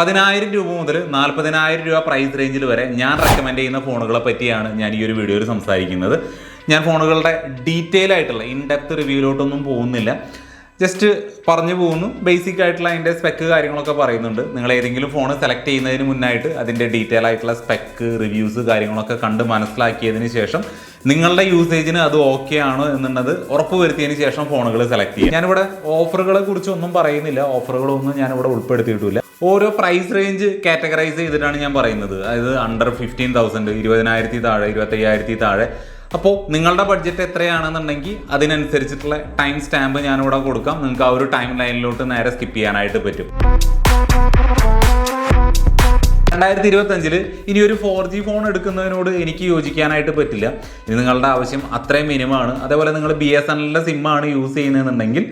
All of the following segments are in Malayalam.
പതിനായിരം രൂപ മുതൽ നാൽപ്പതിനായിരം രൂപ പ്രൈസ് റേഞ്ചിൽ വരെ ഞാൻ റെക്കമെൻഡ് ചെയ്യുന്ന ഫോണുകളെ പറ്റിയാണ് ഞാൻ ഈ ഒരു വീഡിയോയിൽ സംസാരിക്കുന്നത്. ഞാൻ ഫോണുകളുടെ ഡീറ്റെയിൽ ആയിട്ടുള്ള ഇൻഡെപ്ത് റിവ്യൂലോട്ടൊന്നും പോകുന്നില്ല. ജസ്റ്റ് പറഞ്ഞു പോകുന്നു. ബേസിക് ആയിട്ടുള്ള അതിന്റെ സ്പെക്ക് കാര്യങ്ങളൊക്കെ പറയുന്നുണ്ട്. നിങ്ങൾ ഏതെങ്കിലും ഫോൺ സെലക്ട് ചെയ്യുന്നതിന് മുന്നായിട്ട് അതിന്റെ ഡീറ്റെയിൽ ആയിട്ടുള്ള സ്പെക്ക് റിവ്യൂസ് കാര്യങ്ങളൊക്കെ കണ്ട് മനസ്സിലാക്കിയതിന് ശേഷം നിങ്ങളുടെ യൂസേജിന് അത് ഓക്കെ ആണോ എന്നുള്ളത് ഉറപ്പ് വരുത്തിയതിന് ശേഷം ഫോണുകൾ സെലക്ട് ചെയ്യും ഞാനിവിടെ ഓഫറുകളെ കുറിച്ചൊന്നും പറയുന്നില്ല. ഓഫറുകളൊന്നും ഞാനിവിടെ ഉൾപ്പെടുത്തിയിട്ടില്ല. ഓരോ പ്രൈസ് റേഞ്ച് കാറ്റഗറൈസ് ചെയ്തിട്ടാണ് ഞാൻ പറയുന്നത്. അതായത് അണ്ടർ ഫിഫ്റ്റീൻ തൗസൻഡ് ഇരുപതിനായിരത്തി താഴെ ഇരുപത്തയ്യായിരത്തി താഴെ. അപ്പോൾ നിങ്ങളുടെ ബഡ്ജറ്റ് എത്രയാണെന്നുണ്ടെങ്കിൽ അതിനനുസരിച്ചിട്ടുള്ള ടൈം സ്റ്റാമ്പ് ഞാനിവിടെ കൊടുക്കാം. നിങ്ങൾക്ക് ആ ഒരു ടൈം ലൈനിലോട്ട് നേരെ സ്കിപ്പ് ചെയ്യാനായിട്ട് പറ്റും. രണ്ടായിരത്തി ഇരുപത്തഞ്ചിൽ ഇനി ഒരു ഫോർ ജി ഫോൺ എടുക്കുന്നതിനോട് എനിക്ക് യോജിക്കാനായിട്ട് പറ്റില്ല. ഇനി നിങ്ങളുടെ ആവശ്യം അത്രയും മിനിമമാണ് അതേപോലെ നിങ്ങൾ ബി എസ് എൻ എല്ലിന്റെ സിമ്മാണ് യൂസ് ചെയ്യുന്നതെന്നുണ്ടെങ്കിൽ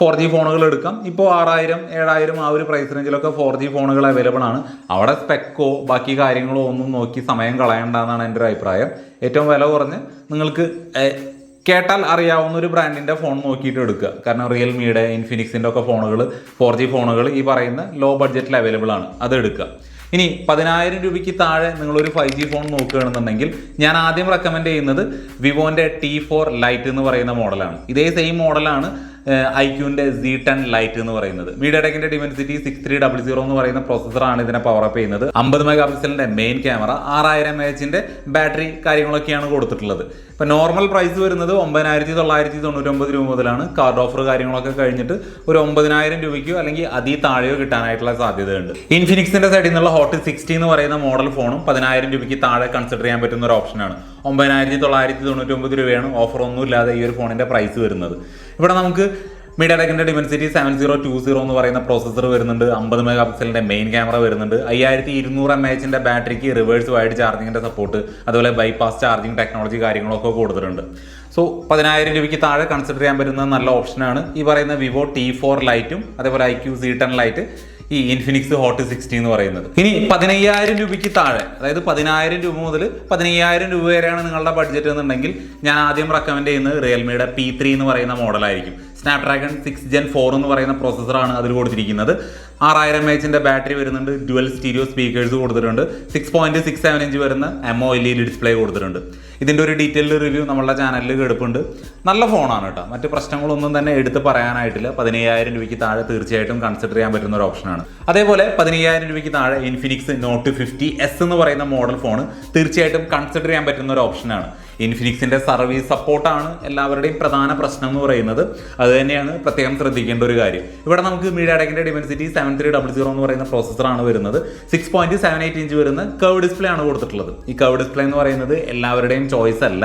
ഫോർ ജി ഫോണുകൾ എടുക്കാം. ഇപ്പോൾ ആറായിരം ഏഴായിരം ആ ഒരു പ്രൈസ് റേഞ്ചിലൊക്കെ ഫോർ ജി ഫോണുകൾ അവൈലബിൾ ആണ്. അവിടെ സ്പെക്കോ ബാക്കി കാര്യങ്ങളോ ഒന്നും നോക്കി സമയം കളയണ്ടെന്നാണ് എന്റെ ഒരു അഭിപ്രായം. ഏറ്റവും വില കുറഞ്ഞ് നിങ്ങൾക്ക് കേട്ടാൽ അറിയാവുന്ന ഒരു ബ്രാൻഡിന്റെ ഫോൺ നോക്കിയിട്ട് എടുക്കുക. കാരണം റിയൽമിയുടെ ഇൻഫിനിക്സിന്റെ ഒക്കെ ഫോണുകൾ ഫോർ ജി ഫോണുകൾ ഈ പറയുന്ന ലോ ബഡ്ജറ്റിൽ അവൈലബിൾ ആണ്. അത് എടുക്കുക. ഇനി പതിനായിരം രൂപയ്ക്ക് താഴെ നിങ്ങളൊരു ഫൈവ് ജി ഫോൺ നോക്കുകയാണെന്നുണ്ടെങ്കിൽ ഞാൻ ആദ്യം റെക്കമെൻഡ് ചെയ്യുന്നത് വിവോന്റെ ടി ഫോർ ലൈറ്റ് എന്ന് പറയുന്ന മോഡലാണ് ഇതേ സെയിം മോഡലാണ് ഐക്യൂന്റെ സി ടെൻ ലൈറ്റ് എന്ന് പറയുന്നത്. മീഡിയ ടെക്കിന്റെ Dimensity six three double zero എന്ന് പറയുന്ന പ്രോസസ്സറാണ് ഇതിനെ പവർ അപ്പ് ചെയ്യുന്നത്. അമ്പത് മെഗാ പിക്സലിന്റെ മെയിൻ ക്യാമറ ആറായിരം എച്ചിന്റെ ബാറ്ററി കാര്യങ്ങളൊക്കെയാണ് കൊടുത്തിട്ടുള്ളത്. ഇപ്പൊ നോർമൽ പ്രൈസ് വരുന്നത് ഒമ്പതിനായിരത്തി തൊള്ളായിരത്തി തൊണ്ണൂറ്റൊമ്പത് രൂപ മുതലാണ്. കാർഡ് ഓഫർ കാര്യങ്ങളൊക്കെ കഴിഞ്ഞിട്ട് ഒരു ഒമ്പതിനായിരം രൂപയ്ക്കോ അല്ലെങ്കിൽ അതി താഴെയോ കിട്ടാനായിട്ടുള്ള സാധ്യതയുണ്ട്. ഇൻഫിനിക്സിന്റെ സൈഡിൽ നിന്നുള്ള ഹോട്ട് സിക്സ്റ്റി എന്ന് പറയുന്ന മോഡൽ ഫോണും പതിനായിരം രൂപയ്ക്ക് താഴെ കൺസിഡർ ചെയ്യാൻ പറ്റുന്ന ഒരു ഓപ്ഷനാണ് ഒമ്പതിനായിരത്തി തൊള്ളായിരത്തി തൊണ്ണൂറ്റൊമ്പത് രൂപയാണ് ഓഫർ ഒന്നും ഇല്ലാതെ ഈ ഒരു ഫോണിന്റെ പ്രൈസ് വരുന്നത്. ഇവിടെ നമുക്ക് media ടെക്കിന്റെ Dimensity seven zero two zero എന്ന് പറയുന്ന പ്രോസസ്സർ വരുന്നുണ്ട് അമ്പത് മെഗാ പിക്സലിന്റെ മെയിൻ ക്യാമറ വരുന്നുണ്ട് അയ്യായിരത്തി ഇരുന്നൂറ് എം എച്ചിന്റെ ബാറ്ററിക്ക് റിവേഴ്സ് വൈഡ് ചാർജിങ്ങിന്റെ സപ്പോർട്ട് അതുപോലെ ബൈപ്പാസ് ചാർജിങ് ടെക്നോളജി കാര്യങ്ങളൊക്കെ കൊടുത്തിട്ടുണ്ട്. സോ പതിനായിരം രൂപയ്ക്ക് താഴെ കൺസിഡർ ചെയ്യാൻ പറ്റുന്ന നല്ല ഓപ്ഷനാണ് ഈ പറയുന്ന വിവോ ടി ഫോർ ലൈറ്റും അതേപോലെ I Q C ten lite ഈ ഇൻഫിനിക്സ് ഹോട്ട് സിക്സ്റ്റി എന്ന് പറയുന്നത്. ഇനി പതിനയ്യായിരം രൂപയ്ക്ക് താഴെ അതായത് പതിനായിരം രൂപ മുതൽ പതിനയ്യായിരം രൂപ വരെയാണ് നിങ്ങളുടെ ബഡ്ജറ്റ് എന്നുണ്ടെങ്കിൽ ഞാൻ ആദ്യം റെക്കമെൻഡ് ചെയ്യുന്നത് റിയൽമിയുടെ പി ത്രീ എന്ന് പറയുന്ന മോഡലായിരിക്കും സ്നാപ്ഡ്രാഗൺ സിക്സ് ജെൻ ഫോർ എന്ന് പറയുന്ന പ്രോസസ്സറാണ് അതിൽ കൊടുത്തിരിക്കുന്നത്. ആറായിരം എച്ചിന്റെ ബാറ്ററി വരുന്നുണ്ട് ഡുവൽ സ്റ്റീരിയോ സ്പീക്കേഴ്സ് കൊടുത്തിട്ടുണ്ട് six point six seven inch വരുന്ന എംഒ എൽ ഇ ഡിസ്പ്ലേ കൊടുത്തിട്ടുണ്ട്. ഇതിന്റെ ഒരു ഡീറ്റെയിൽഡ് റിവ്യൂ നമ്മളുടെ ചാനലിൽ കിടപ്പുണ്ട്. നല്ല ഫോണാണ് കേട്ടോ. മറ്റ് പ്രശ്നങ്ങളൊന്നും തന്നെ എടുത്ത് പറയാനായിട്ടില്ല. പതിനയ്യായിരം രൂപയ്ക്ക് താഴെ തീർച്ചയായിട്ടും കൺസിഡർ ചെയ്യാൻ പറ്റുന്ന ഒരു ഓപ്ഷനാണ് അതേപോലെ പതിനയ്യായിരം രൂപയ്ക്ക് താഴെ ഇൻഫിനിക്സ് നോട്ട് ഫിഫ്റ്റി എസ് എന്ന് പറയുന്ന മോഡൽ ഫോൺ തീർച്ചയായിട്ടും കൺസിഡർ ചെയ്യാൻ പറ്റുന്ന ഒരു ഓപ്ഷനാണ് ഇൻഫിനിക്സിന്റെ സർവീസ് സപ്പോർട്ടാണ് എല്ലാവരുടെയും പ്രധാന പ്രശ്നം എന്ന് പറയുന്നത്. അത് തന്നെയാണ് പ്രത്യേകം ശ്രദ്ധിക്കേണ്ട ഒരു കാര്യം. ഇവിടെ നമുക്ക് media ടെക്കിന്റെ Dimensity seven three double zero എന്ന് പറയുന്ന പ്രോസസ്സറാണ് വരുന്നത്. Six point seven eight inch വരുന്ന കർവ് ഡിസ്പ്ലേ ആണ് കൊടുത്തിട്ടുള്ളത്. ഈ കർവ് ഡിസ്പ്ലേ എന്ന് പറയുന്നത് എല്ലാവരുടെയും ചോയ്സ് അല്ല.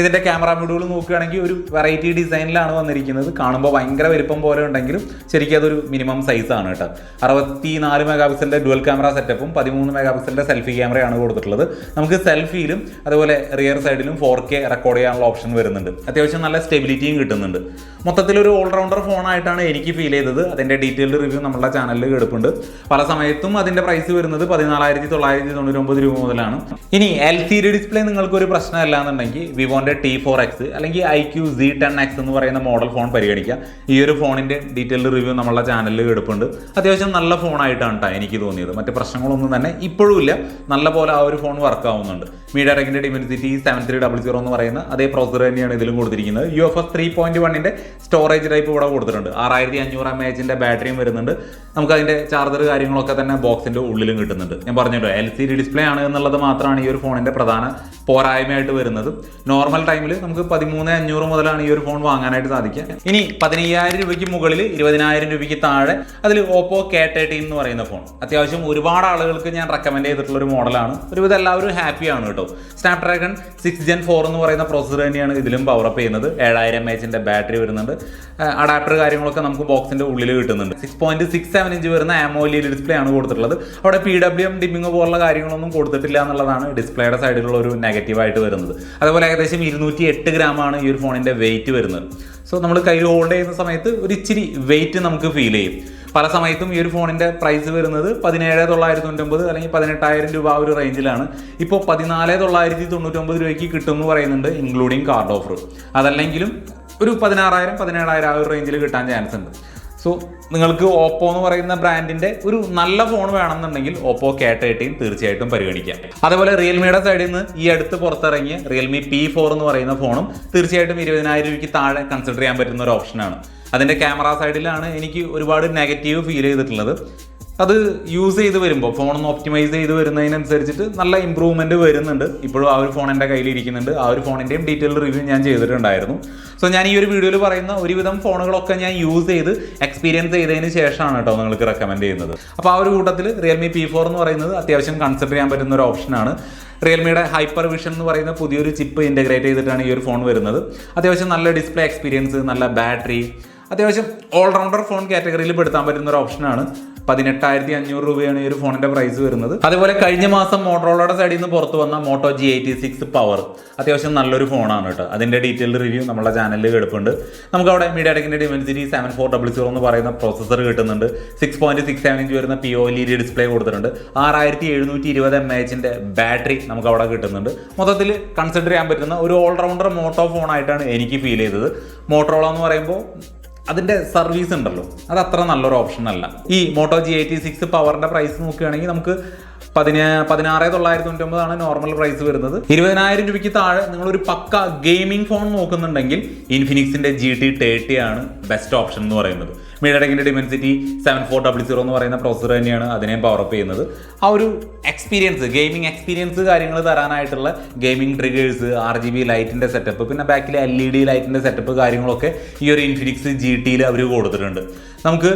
ഇതിന്റെ ക്യാമറ മൊഡ്യൂൾ നോക്കുകയാണെങ്കിൽ ഒരു വെറൈറ്റി ഡിസൈനിലാണ് വന്നിരിക്കുന്നത്. കാണുമ്പോൾ ഭയങ്കര വലിപ്പം പോലെ ഉണ്ടെങ്കിലും ശരിക്കും അതൊരു മിനിമം സൈസ് ആണ് കേട്ടോ. അറുപത്തി നാല് മെഗാ പിക്സലിന്റെ ഡുവൽ ക്യാമറ സെറ്റപ്പും പതിമൂന്ന് മെഗാ പിക്സലിന്റെ സെൽഫി ക്യാമറയാണ് കൊടുത്തിട്ടുള്ളത്. നമുക്ക് സെൽഫിയിലും അതുപോലെ റിയർ സൈഡിലും ഫോർ കെ റെക്കോർഡ് ചെയ്യാനുള്ള ഓപ്ഷൻ വരുന്നുണ്ട്. അത്യാവശ്യം നല്ല സ്റ്റെബിലിറ്റിയും കിട്ടുന്നുണ്ട്. മൊത്തത്തിൽ ഒരു ഓൾറൗണ്ടർ ഫോണായിട്ടാണ് എനിക്ക് ഫീൽ ചെയ്തത്. അതിന്റെ ഡീറ്റെയിൽഡ് റിവ്യൂ നമ്മുടെ ചാനലിൽ കിടപ്പുണ്ട് പല സമയത്തും അതിന്റെ പ്രൈസ് വരുന്നത് പതിനാലായിരത്തി തൊള്ളായിരത്തി തൊണ്ണൂറ്റൊമ്പത് രൂപ മുതലാണ്. ഇനി എൽ സി ഡി ഡിസ്പ്ലേ നിങ്ങൾക്ക് ഒരു പ്രശ്നമല്ല എന്നുണ്ടെങ്കിൽ വിവോന്റെ ടി ഫോർ എക്സ് അല്ലെങ്കിൽ I Q C ten X എന്ന് പറയുന്ന മോഡൽ ഫോൺ പരിഗണിക്കുക ഈ ഒരു ഫോണിന്റെ ഡീറ്റെയിൽഡ് റിവ്യൂ നമ്മളുടെ ചാനലിൽ കിടപ്പുണ്ട് അത്യാവശ്യം നല്ല ഫോണായിട്ടാണ് കേട്ടോ എനിക്ക് തോന്നിയത്. മറ്റ് പ്രശ്നങ്ങളൊന്നും തന്നെ ഇപ്പോഴും ഇല്ല. നല്ല പോലെ ആ ഒരു ഫോൺ വർക്ക് ആവുന്നുണ്ട്. Media ടെക്കിന്റെ Dimensity seven three double zero എന്ന് പറയുന്ന അതേ പ്രോസർ തന്നെയാണ് ഇതിലും കൊടുത്തിരിക്കുന്നത്. U F S three point വണ്ണിന്റെ സ്റ്റോറേജ് ടൈപ്പ് ഇവിടെ കൊടുത്തിട്ടുണ്ട്. ആറായിരത്തി അഞ്ഞൂറ് എം എച്ചിന്റെ ബാറ്ററിയും വരുന്നുണ്ട്. നമുക്ക് അതിന്റെ ചാർജർ കാര്യങ്ങളൊക്കെ തന്നെ ബോക്സിന്റെ ഉള്ളിലും കിട്ടുന്നുണ്ട്. ഞാൻ പറഞ്ഞല്ലോ എൽ സി ഡി ഡിസ്പ്ലേ ആണ് എന്നുള്ളത് മാത്രമാണ് ഈ ഒരു ഫോണിന്റെ പ്രധാന പോരായ്മയായിട്ട് വരുന്നത്. നോർമൽ ടൈമിൽ നമുക്ക് പതിമൂന്ന് അഞ്ഞൂറ് മുതലാണ് ഈ ഒരു ഫോൺ വാങ്ങാനായിട്ട് സാധിക്കുക. ഇനി പതിനയ്യായിരം രൂപയ്ക്ക് മുകളിൽ ഇരുപതിനായിരം രൂപയ്ക്ക് താഴെ അതിൽ ഓപ്പോ കെ തേർട്ടീൻ എന്ന് പറയുന്ന ഫോൺ അത്യാവശ്യം ഒരുപാട് ആളുകൾക്ക് ഞാൻ റെക്കമെൻഡ് ചെയ്തിട്ടുള്ള ഒരു മോഡലാണ് ഒരുവിധം എല്ലാവരും ഹാപ്പിയാണ് കേട്ടോ. സ്നാപ്ഡ്രാഗൺ സിക്സ് ജെൻ ഫോർ എന്ന് പറയുന്ന പ്രോസസ്സർ തന്നെയാണ് ഇതിലും പവർ അപ്പ് ചെയ്യുന്നത്. ഏഴായിരം എം എച്ചിന്റെ ബാറ്ററി വരുന്നുണ്ട്. അഡാപ്റ്റർ കാര്യങ്ങളൊക്കെ നമുക്ക് ബോക്സിന്റെ ഉള്ളിൽ കിട്ടുന്നുണ്ട്. Six point six seven inch വരുന്ന ആമോലി ഡിസ്പ്ലേ ആണ് കൊടുത്തിട്ടുള്ളത്. അവിടെ പി ഡബ്ല്യു എം ഡിമ്മിങ് പോലുള്ള കാര്യങ്ങളൊന്നും കൊടുത്തിട്ടില്ല എന്നുള്ളതാണ് ഡിസ്പ്ലേയുടെ സൈഡിലുള്ള ഒരു നെഗറ്റീവ് ആയിട്ട് വരുന്നത്. അതുപോലെ ഏകദേശം ഇരുന്നൂറ്റി എട്ട് ഗ്രാമാണ് ഈ ഒരു ഫോണിന്റെ വെയിറ്റ് വരുന്നത്. സോ നമ്മൾ കയ്യിൽ ഹോൾഡ് ചെയ്യുന്ന സമയത്ത് ഒരു ഇച്ചിരി വെയിറ്റ് നമുക്ക് ഫീൽ ചെയ്യും. പല സമയത്തും ഈ ഒരു ഫോണിന്റെ പ്രൈസ് വരുന്നത് പതിനേഴ് തൊള്ളായിരത്തി തൊണ്ണൂറ്റൊമ്പത് അല്ലെങ്കിൽ പതിനെട്ടായിരം രൂപ ആ ഒരു റേഞ്ചിലാണ് ഇപ്പോൾ പതിനാല് തൊള്ളായിരത്തി തൊണ്ണൂറ്റൊമ്പത് രൂപയ്ക്ക് കിട്ടും എന്ന് പറയുന്നുണ്ട് ഇൻക്ലൂഡിങ് കാർഡ് ഓഫർ അതല്ലെങ്കിലും ഒരു പതിനാറായിരം പതിനേഴായിരം ആ ഒരു റേഞ്ചിൽ കിട്ടാൻ ചാൻസ് ഉണ്ട്. സോ നിങ്ങൾക്ക് ഓപ്പോ എന്ന് പറയുന്ന ബ്രാൻഡിന്റെ ഒരു നല്ല ഫോൺ വേണമെന്നുണ്ടെങ്കിൽ ഓപ്പോ കെ തേർട്ടീൻ തീർച്ചയായിട്ടും പരിഗണിക്കാം. അതേപോലെ റിയൽമിയുടെ സൈഡിൽ നിന്ന് ഈ അടുത്ത് പുറത്തിറങ്ങിയ റിയൽമി പി ഫോർ എന്ന് പറയുന്ന ഫോണും തീർച്ചയായിട്ടും ഇരുപതിനായിരം രൂപയ്ക്ക് താഴെ കൺസിഡർ ചെയ്യാൻ പറ്റുന്ന ഒരു ഓപ്ഷനാണ് അതിന്റെ ക്യാമറ സൈഡിലാണ് എനിക്ക് ഒരുപാട് നെഗറ്റീവ് ഫീൽ ചെയ്തിട്ടുള്ളത്. അത് യൂസ് ചെയ്ത് വരുമ്പോൾ ഫോണൊന്ന് ഒപ്റ്റിമൈസ് ചെയ്ത് വരുന്നതിനനുസരിച്ചിട്ട് നല്ല ഇമ്പ്രൂവ്മെന്റ് വരുന്നുണ്ട്. ഇപ്പോഴും ആ ഒരു ഫോൺ എന്റെ കയ്യിൽ ഇരിക്കുന്നുണ്ട്. ആ ഒരു ഫോണിന്റെയും ഡീറ്റെയിൽ റിവ്യൂ ഞാൻ ചെയ്തിട്ടുണ്ടായിരുന്നു. സോ ഞാൻ ഈ ഒരു വീഡിയോയിൽ പറയുന്ന ഒരുവിധം ഫോണുകളൊക്കെ ഞാൻ യൂസ് ചെയ്ത് എക്സ്പീരിയൻസ് ചെയ്തതിന് ശേഷമാണ് കേട്ടോ നിങ്ങൾക്ക് റെക്കമെൻഡ് ചെയ്യുന്നത്. അപ്പോൾ ആ ഒരു കൂട്ടത്തിൽ റിയൽമി പി ഫോർ എന്ന് പറയുന്നത് അത്യാവശ്യം കൺസിഡർ ചെയ്യാൻ പറ്റുന്ന ഒരു ഓപ്ഷനാണ് റിയൽമിയുടെ ഹൈപ്പർ വിഷൻ എന്ന് പറയുന്ന പുതിയൊരു ചിപ്പ് ഇന്റഗ്രേറ്റ് ചെയ്തിട്ടാണ് ഈ ഒരു ഫോൺ വരുന്നത്. അത്യാവശ്യം നല്ല ഡിസ്പ്ലേ എക്സ്പീരിയൻസ് നല്ല ബാറ്ററി അത്യാവശ്യം ഓൾറൗണ്ടർ ഫോൺ കാറ്റഗറിയിൽ പെടുത്താൻ പറ്റുന്ന ഒരു ഓപ്ഷനാണ് പതിനെട്ടായിരത്തി അഞ്ഞൂറ് രൂപയാണ് ഈ ഒരു ഫോണിന്റെ പ്രൈസ് വരുന്നത്. അതേപോലെ കഴിഞ്ഞ മാസം മോട്ടോറോളയുടെ സൈഡിൽ നിന്ന് പുറത്തു വന്ന Moto G eighty six power അത്യാവശ്യം നല്ലൊരു ഫോണാണ് കേട്ടോ. അതിന്റെ ഡീറ്റെയിൽഡ് റിവ്യൂ നമ്മുടെ ചാനലിൽ കിടപ്പുണ്ട്. നമുക്ക് അവിടെ media ടെക്കിന്റെ Dimensity seven four double zero എന്ന് പറയുന്ന പ്രോസസർ കിട്ടുന്നുണ്ട്. Six point six seven inch വരുന്ന P O L D display കൊടുത്തിട്ടുണ്ട്. ആറായിരത്തി എഴുന്നൂറ്റി ഇരുപത് എം എച്ചിന്റെ ബാറ്ററി നമുക്ക് അവിടെ കിട്ടുന്നുണ്ട്. മൊത്തത്തിൽ കൺസിഡർ ചെയ്യാൻ പറ്റുന്ന ഒരു ഓൾറൗണ്ടർ മോട്ടോ ഫോണായിട്ടാണ് എനിക്ക് ഫീൽ ചെയ്തത്. മോട്ടോറോള എന്ന് പറയുമ്പോൾ അതിന്റെ സർവീസ് ഉണ്ടല്ലോ. അത് അത്ര നല്ലൊരു ഓപ്ഷൻ അല്ല. ഈ മോട്ടോ ജി എയ്റ്റി സിക്സ് പവറിന്റെ പ്രൈസ് നോക്കുകയാണെങ്കിൽ നമുക്ക് പതിനാ പതിനാറ് തൊള്ളായിരത്തി തൊണ്ണൂറ്റൊമ്പതാണ് നോർമൽ പ്രൈസ് വരുന്നത്. ഇരുപതിനായിരം രൂപയ്ക്ക് താഴെ നിങ്ങളൊരു പക്ക ഗെയിമിംഗ് ഫോൺ നോക്കുന്നുണ്ടെങ്കിൽ ഇൻഫിനിക്സിന്റെ ജി ടി തേർട്ടി ആണ് ബെസ്റ്റ് ഓപ്ഷൻ എന്ന് പറയുന്നത്. മീഡിയടെക്കിന്റെ Dimensity seven four double zero എന്ന് പറയുന്ന പ്രോസർ തന്നെയാണ് അതിനെ പവറപ്പ് ചെയ്യുന്നത്. ആ ഒരു എക്സ്പീരിയൻസ് ഗെയിമിംഗ് എക്സ്പീരിയൻസ് കാര്യങ്ങൾ തരാനായിട്ടുള്ള gaming triggers R G B ലൈറ്റിന്റെ സെറ്റപ്പ് പിന്നെ ബാക്കിൽ എൽ ഇ ഡി ലൈറ്റിന്റെ സെറ്റപ്പ് കാര്യങ്ങളൊക്കെ ഈ ഒരു ഇൻഫിനിക്സ് ജി ടിയിൽ അവർ കൊടുത്തിട്ടുണ്ട്. നമുക്ക്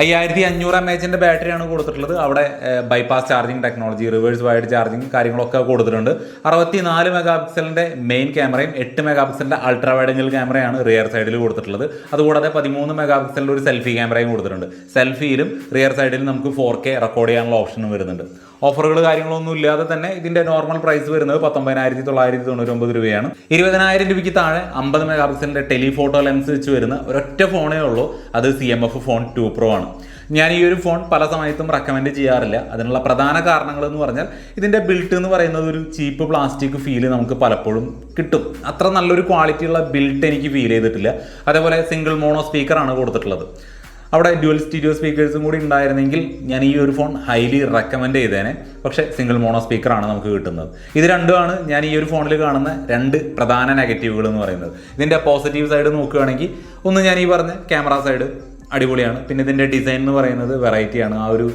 അയ്യായിരത്തി അഞ്ഞൂറ് എം എച്ചിന്റെ ബാറ്ററിയാണ് കൊടുത്തിട്ടുള്ളത്. അവിടെ bypass charging technology reverse wired charging കാര്യങ്ങളൊക്കെ കൊടുത്തിട്ടുണ്ട്. അറുപത്തി നാല് മെഗാ പിക്സലിന്റെ മെയിൻ ക്യാമറയും എട്ട് മെഗാ പിക്സലിന്റെ അൾട്രാ വൈഡ് ആംഗിൾ ക്യാമറയാണ് റിയർ സൈഡിൽ കൊടുത്തിട്ടുള്ളത്. അതുകൂടാതെ പതിമൂന്ന് മെഗാ പിക്സലിന്റെ ഒരു സെൽഫി ക്യാമറയും കൊടുത്തിട്ടുണ്ട്. സെൽഫിയിലും റിയർ സൈഡിലും നമുക്ക് ഫോർ കെ റെക്കോർഡ് ചെയ്യാനുള്ള ഓപ്ഷനും വരുന്നുണ്ട്. ഓഫറുകൾ കാര്യങ്ങളൊന്നും ഇല്ലാതെ തന്നെ ഇതിന്റെ നോർമൽ പ്രൈസ് വരുന്നത് പത്തൊമ്പതിനായിരത്തി തൊള്ളായിരത്തി തൊണ്ണൂറ്റൊമ്പത് രൂപയാണ്. ഇരുപതിനായിരം രൂപയ്ക്ക് താഴെ അമ്പത് മെഗാ പിക്സലിന്റെ ടെലിഫോട്ടോ ലെൻസ് വെച്ച് വരുന്ന ഒരൊറ്റ ഫോണേ ഉള്ളൂ. അത് C M F phone two pro ആണ്. ഞാൻ ഈ ഒരു ഫോൺ പല സമയത്തും റെക്കമെൻഡ് ചെയ്യാറില്ല. അതിനുള്ള പ്രധാന കാരണങ്ങൾ എന്ന് പറഞ്ഞാൽ ഇതിന്റെ ബിൽട്ട് എന്ന് പറയുന്നത് ഒരു ചീപ്പ് പ്ലാസ്റ്റിക് ഫീൽ നമുക്ക് പലപ്പോഴും കിട്ടും. അത്ര നല്ലൊരു ക്വാളിറ്റിയുള്ള ബിൽട്ട് എനിക്ക് ഫീൽ ചെയ്തിട്ടില്ല. അതേപോലെ സിംഗിൾ മോണോ സ്പീക്കറാണ് കൊടുത്തിട്ടുള്ളത്. അവിടെ ഡ്യുവൽ സ്റ്റീരിയോ സ്പീക്കേഴ്സും കൂടി ഉണ്ടായിരുന്നെങ്കിൽ ഞാൻ ഈ ഒരു ഫോൺ ഹൈലി റെക്കമെൻഡ് ചെയ്തേനെ. പക്ഷേ സിംഗിൾ മോണോ സ്പീക്കറാണ് നമുക്ക് കിട്ടുന്നത്. ഇത് രണ്ടുമാണ് ഞാൻ ഈ ഒരു ഫോണിൽ കാണുന്ന രണ്ട് പ്രധാന നെഗറ്റീവുകൾ എന്ന് പറയുന്നത്. ഇതിന്റെ പോസിറ്റീവ് സൈഡ് നോക്കുകയാണെങ്കിൽ ഒന്ന് ഞാൻ ഈ പറഞ്ഞ ക്യാമറ സൈഡ് അടിപൊളിയാണ്. പിന്നെ ഇതിന്റെ ഡിസൈൻ എന്ന് പറയുന്നത് വെറൈറ്റിയാണ് ആ ഒരു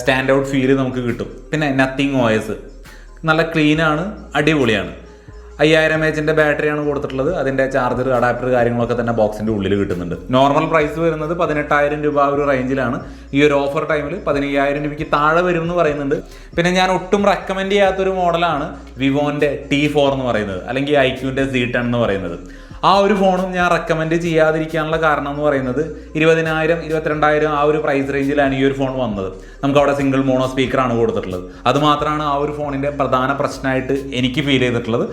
സ്റ്റാൻഡ് ഔട്ട് ഫീൽ നമുക്ക് കിട്ടും. പിന്നെ നത്തിങ് ഓയസ് നല്ല ക്ലീനാണ് അടിപൊളിയാണ്. അയ്യായിരം എച്ചിന്റെ ബാറ്ററിയാണ് കൊടുത്തിട്ടുള്ളത്. അതിന്റെ ചാർജർ അഡാപ്റ്റർ കാര്യങ്ങളൊക്കെ തന്നെ ബോക്സിന്റെ ഉള്ളിൽ കിട്ടുന്നുണ്ട്. നോർമൽ പ്രൈസ് വരുന്നത് പതിനെട്ടായിരം രൂപ ഒരു റേഞ്ചിലാണ് ഈ ഒരു ഓഫർ ടൈമിൽ പതിനയ്യായിരം രൂപയ്ക്ക് താഴെ വരും എന്ന് പറയുന്നുണ്ട്. പിന്നെ ഞാൻ ഒട്ടും റെക്കമെൻഡ് ചെയ്യാത്തൊരു മോഡലാണ് വിവോന്റെ ടി ഫോർ എന്ന് പറയുന്നത് അല്ലെങ്കിൽ ഐക്യുവിന്റെ സി ടെൻ എന്ന് പറയുന്നത്. ആ ഒരു ഫോണും ഞാൻ റെക്കമെൻഡ് ചെയ്യാതിരിക്കാനുള്ള കാരണം എന്ന് പറയുന്നത് ഇരുപതിനായിരം ഇരുപത്തിരണ്ടായിരം ആ ഒരു പ്രൈസ് റേഞ്ചിലാണ് ഈ ഒരു ഫോൺ വന്നത്. നമുക്ക് അവിടെ സിംഗിൾ മോണോ സ്പീക്കറാണ് കൊടുത്തിട്ടുള്ളത്. അതുമാത്രമാണ് ആ ഒരു ഫോണിന്റെ പ്രധാന പ്രശ്നമായിട്ട് എനിക്ക് ഫീൽ ചെയ്തിട്ടുള്ളത്.